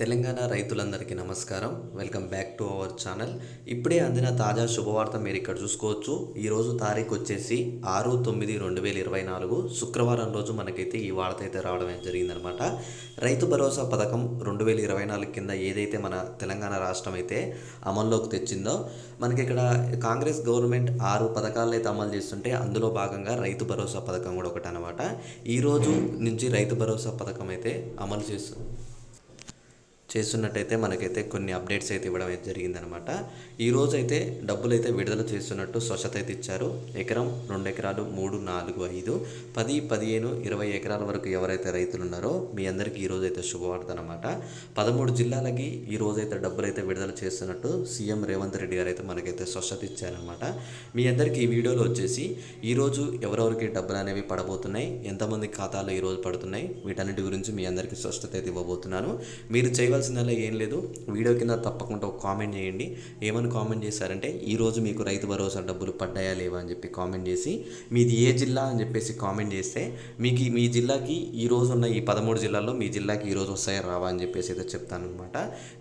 తెలంగాణ రైతులందరికీ నమస్కారం. Welcome back to our channel. ఇప్పుడే అందిన తాజా శుభవార్త మీరు ఇక్కడ చూసుకోవచ్చు. ఈరోజు తారీఖు వచ్చేసి ఆరు తొమ్మిది రెండు వేల ఇరవై నాలుగు. శుక్రవారం రోజు మనకైతే ఈ వార్త అయితే రావడం జరిగిందనమాట. రైతు భరోసా పథకం రెండు వేల ఇరవై నాలుగు కింద ఏదైతే మన తెలంగాణ రాష్ట్రం అయితే అమల్లోకి తెచ్చిందో మనకి ఇక్కడ కాంగ్రెస్ గవర్నమెంట్ ఆరు పథకాలు అయితే అమలు చేస్తుంటే అందులో భాగంగా రైతు భరోసా పథకం కూడా ఒకటి అనమాట ఈరోజు నుంచి రైతు భరోసా పథకం అయితే అమలు చేస్తుంది చేస్తున్నట్టయితే మనకైతే కొన్ని అప్డేట్స్ అయితే ఇవ్వడం అయితే జరిగిందనమాట ఈ రోజు అయితే డబ్బులు అయితే విడుదల చేస్తున్నట్టు స్వచ్ఛత అయితే ఇచ్చారు. ఎకరం రెండు ఎకరాలు మూడు నాలుగు ఐదు పది పదిహేను ఇరవై ఎకరాల వరకు ఎవరైతే రైతులు ఉన్నారో మీ అందరికీ ఈరోజైతే అయితే శుభవార్త అనమాట పదమూడు జిల్లాలకి ఈ రోజు అయితే డబ్బులు అయితే విడుదల చేస్తున్నట్టు సీఎం రేవంత్ రెడ్డి గారు అయితే మనకైతే స్వచ్ఛత ఇచ్చారనమాట మీ అందరికీ ఈ వీడియోలో వచ్చేసి ఈరోజు ఎవరెవరికి డబ్బులు అనేవి పడబోతున్నాయి ఎంతమంది ఖాతాలో ఈరోజు పడుతున్నాయి వీటన్నిటి గురించి మీ అందరికీ స్పష్టత అయితే ఇవ్వబోతున్నాను. మీరు చేయవలసిన చేయవలసిందల్లా ఏం లేదు. వీడియో కింద తప్పకుండా ఒక కామెంట్ చేయండి. ఏమని కామెంట్ చేశారంటే ఈరోజు మీకు రైతు భరోసా డబ్బులు పడ్డాయా లేవా అని చెప్పి కామెంట్ చేసి మీది ఏ జిల్లా అని చెప్పేసి కామెంట్ చేస్తే మీకు మీ జిల్లాకి ఈ రోజు ఉన్న ఈ పదమూడు జిల్లాల్లో మీ జిల్లాకి ఈ రోజు వస్తాయా రావా అని చెప్పేసి అయితే చెప్తాను అనమాట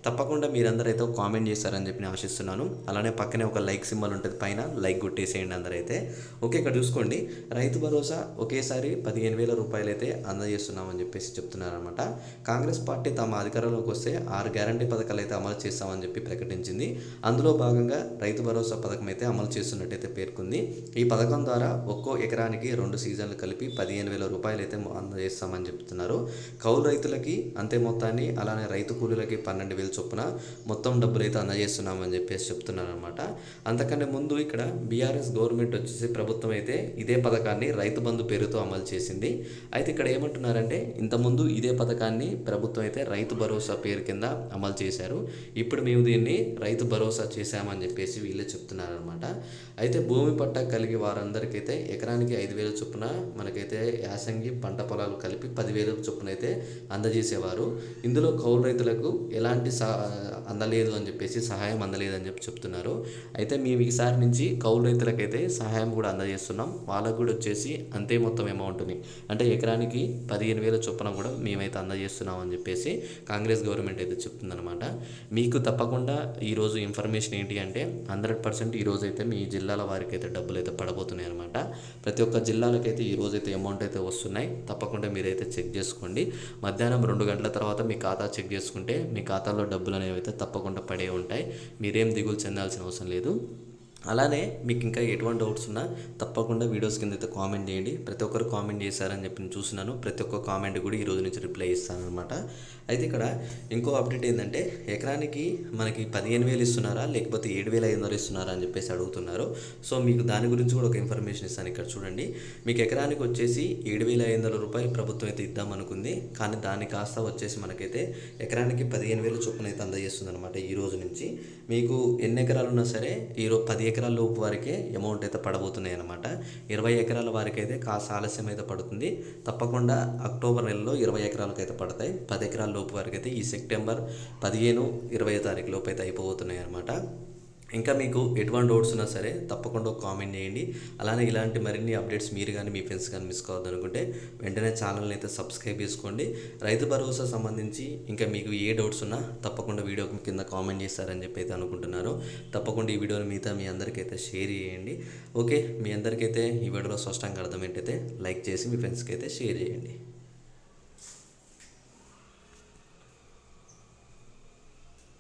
తప్పకుండా మీరందరూ అయితే ఒక కామెంట్ చేస్తారని చెప్పి నేను ఆశిస్తున్నాను. అలానే పక్కనే ఒక లైక్ సింబల్ ఉంటుంది పైన లైక్ కొట్టేసేయండి అందరైతే ఓకే ఇక్కడ చూసుకోండి. రైతు భరోసా ఒకేసారి పదిహేను వేల రూపాయలు అయితే అందజేస్తున్నామని చెప్పేసి చెప్తున్నారనమాట కాంగ్రెస్ పార్టీ తమ అధికారంలోకి వస్తే ఆరు గ్యారంటీ పథకాలు అయితే అమలు చేస్తామని చెప్పి ప్రకటించింది. అందులో భాగంగా రైతు భరోసా పథకం అయితే అమలు చేస్తున్నట్టయితే పేర్కొంది. ఈ పథకం ద్వారా ఒక్కో ఎకరానికి రెండు సీజన్లు కలిపి పదిహేను వేల రూపాయలు అయితే అందజేస్తామని చెప్తున్నారు. కౌలు రైతులకి అంతే మొత్తాన్ని అలానే రైతు కూలీలకి పన్నెండు వేలు చొప్పున మొత్తం డబ్బులు అయితే అందజేస్తున్నామని చెప్పేసి చెప్తున్నారు అనమాట అంతకంటే ముందు ఇక్కడ బీఆర్ఎస్ గవర్నమెంట్ వచ్చేసి ప్రభుత్వం అయితే ఇదే పథకాన్ని రైతు బంధు పేరుతో అమలు చేసింది. అయితే ఇక్కడ ఏమంటున్నారంటే ఇంతకుముందు ఇదే పథకాన్ని ప్రభుత్వం అయితే రైతు భరోసా పేరు కింద అమలు చేశారు. ఇప్పుడు మేము దీన్ని రైతు భరోసా చేశామని చెప్పేసి వీళ్ళే చెప్తున్నారనమాట అయితే భూమి పట్ట కలిగి వారందరికైతే ఎకరానికి ఐదు వేల చొప్పున మనకైతే యాసంగి పంట పొలాలు కలిపి పదివేల చొప్పున అయితే అందజేసేవారు. ఇందులో కౌలు రైతులకు ఎలాంటి సా అందలేదు అని చెప్పేసి సహాయం అందలేదు అని చెప్పి చెప్తున్నారు. అయితే మేము ఈసారి నుంచి కౌలు రైతులకైతే సహాయం కూడా అందజేస్తున్నాం. వాళ్ళకు కూడా వచ్చేసి అంతే మొత్తం అమౌంట్ని అంటే ఎకరానికి పదిహేను వేల చొప్పున కూడా మేమైతే అందజేస్తున్నాం అని చెప్పేసి కాంగ్రెస్ గవర్నమెంట్ అయితే చెప్తుందనమాట మీకు తప్పకుండా ఈరోజు ఇన్ఫర్మేషన్ ఏంటి అంటే హండ్రెడ్ పర్సెంట్ ఈరోజు అయితే మీ జిల్లాల వారికి అయితే డబ్బులు అయితే పడబోతున్నాయి అనమాట ప్రతి ఒక్క జిల్లాలకైతే ఈరోజు అయితే అమౌంట్ అయితే వస్తున్నాయి. తప్పకుండా మీరైతే చెక్ చేసుకోండి. మధ్యాహ్నం రెండు గంటల తర్వాత మీ ఖాతా చెక్ చేసుకుంటే మీ ఖాతాలో డబ్బులు అనేవి అయితే తప్పకుండా పడే ఉంటాయి. మీరేం దిగులు చెందాల్సిన అవసరం లేదు. అలానే మీకు ఇంకా ఎటువంటి డౌట్స్ ఉన్నా తప్పకుండా వీడియోస్ కింద అయితే కామెంట్ చేయండి. ప్రతి ఒక్కరు కామెంట్ చేశారని చెప్పి నేను చూస్తున్నాను. ప్రతి ఒక్క కామెంట్ కూడా ఈ రోజు నుంచి రిప్లై ఇస్తాను అనమాట అయితే ఇక్కడ ఇంకో అప్డేట్ ఏంటంటే ఎకరానికి మనకి పదిహేను వేలు ఇస్తున్నారా? లేకపోతే ఏడు వేల ఐదు వందలు ఇస్తున్నారా అని చెప్పేసి అడుగుతున్నారు. సో మీకు దాని గురించి కూడా ఒక ఇన్ఫర్మేషన్ ఇస్తాను ఇక్కడ చూడండి. మీకు ఎకరానికి వచ్చేసి ఏడు వేల ఐదు వందల రూపాయలు ప్రభుత్వం అయితే ఇద్దాం అనుకుంది. కానీ దాని కాస్త వచ్చేసి మనకైతే ఎకరానికి పదిహేను వేలు చొప్పున అయితే అందజేస్తుంది అనమాట ఈ రోజు నుంచి. మీకు ఎన్ని ఎకరాలు ఉన్నా సరే ఈరోజు పది ఎకరాల లోపు వారికే అమౌంట్ అయితే పడబోతున్నాయి అనమాట ఇరవై ఎకరాల వారికి అయితే కాస్త ఆలస్యం అయితే పడుతుంది. తప్పకుండా అక్టోబర్ నెలలో ఇరవై ఎకరాలకు అయితే పడతాయి. పది ఎకరాల లోపు వారికి అయితే ఈ సెప్టెంబర్ పదిహేను ఇరవై తారీఖు లోపు అయితే అయిపోతున్నాయి అనమాట ఇంకా మీకు ఎటువంటి డౌట్స్ ఉన్నా సరే తప్పకుండా కామెంట్ చేయండి. అలానే ఇలాంటి మరిన్ని అప్డేట్స్ మీరు కానీ మీ ఫ్రెండ్స్ కానీ మిస్ కావద్దనుకుంటే వెంటనే ఛానల్ని అయితే సబ్స్క్రైబ్ చేసుకోండి. రైతు భరోసా సంబంధించి ఇంకా మీకు ఏ డౌట్స్ ఉన్నా తప్పకుండా వీడియో కింద కామెంట్ చేస్తారని చెప్పి అయితే అనుకుంటున్నారు. తప్పకుండా ఈ వీడియోని మిగతా మీ అందరికైతే షేర్ చేయండి. ఓకే మీ అందరికైతే ఈ వీడియోలో స్పష్టంగా అర్థమేంటైతే లైక్ చేసి మీ ఫ్రెండ్స్కి అయితే షేర్ చేయండి.